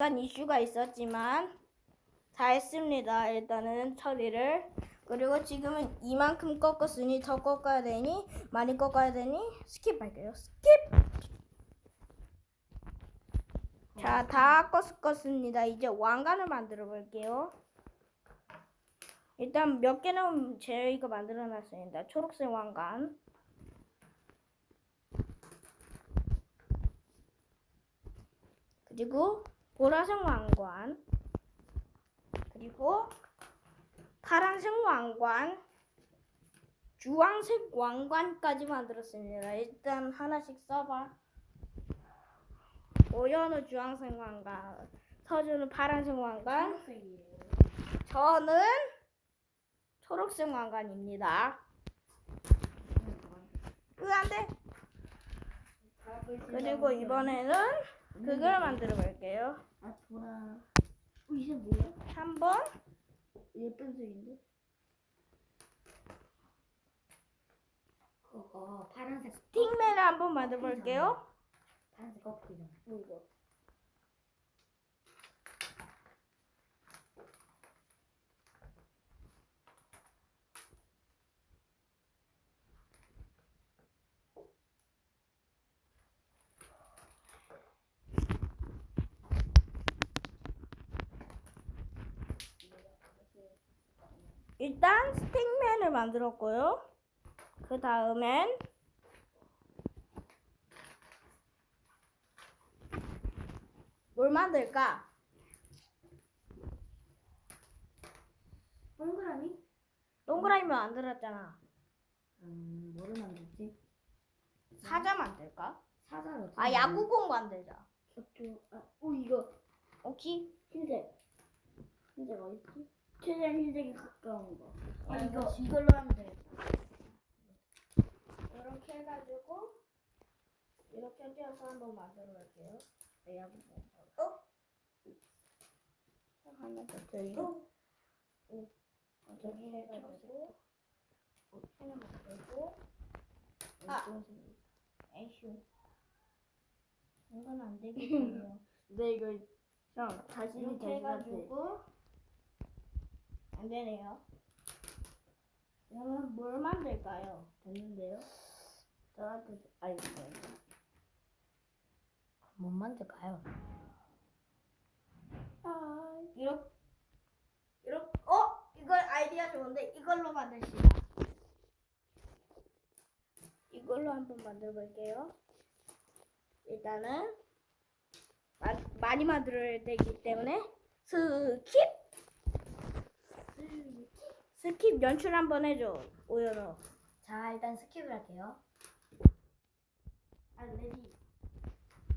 약간 이슈가 있었지만 다 했습니다. 일단은 처리를. 그리고 지금은 이만큼 꺾었으니 더 꺾어야 되니 많이 꺾어야 되니 스킵할게요. 스킵. 자, 다 꺾었습니다. 이제 왕관을 만들어 볼게요. 일단 몇 개는 저희가 만들어 놨습니다. 초록색 왕관. 그리고 보라색 왕관. 그리고 파란색 왕관. 주황색 왕관까지 만들었습니다. 일단 하나씩 써봐. 오연우 주황색 왕관. 서준은 파란색 왕관. 저는 초록색 왕관입니다. 으, 안 돼. 그리고 이번에는 그걸 만들어 볼게요. 아 돌아. 어, 이게 뭐야? 한 번 예쁜 색인데? 그거 파란색 스틱맨을 한번 만들어 볼게요. 파란색 커플이잖아. 이거. 일단 스틱맨을 만들었고요. 그 다음엔 뭘 만들까? 동그라미? 동그라미 만들었잖아. 음, 뭐를 만들지? 사자 만들까? 사자를 어떻게 아 야구공 만들자. 저쪽, 아, 오 이거 오케이. 흰색 최대한 흰색이 가까운 거. 아, 아, 이거. 이걸로 하면 돼. 이렇게 해가지고 이렇게 띄어서 한번 만들어 볼게요. 네, 야구공. 어? 하나 더 저기. 어? 어, 저기 해가지고 하나 만들고 아. 아. 에이슈 이건 안 되겠군요. 네 이거 형 자신이 이렇게. 해가지고 안 되네요. 그러면 뭘 만들까요? 됐는데요? 저한테 아니 못 만들까요? 아, 이렇게 이렇게 어 이걸 아이디어 좋은데 이걸로 만듭시다. 이걸로 한번 만들어 볼게요. 일단은 마, 많이 만들어야 되기 때문에 스킵 연출 한번 해줘 오연호. 자 일단 스킵을 할게요. 아 레디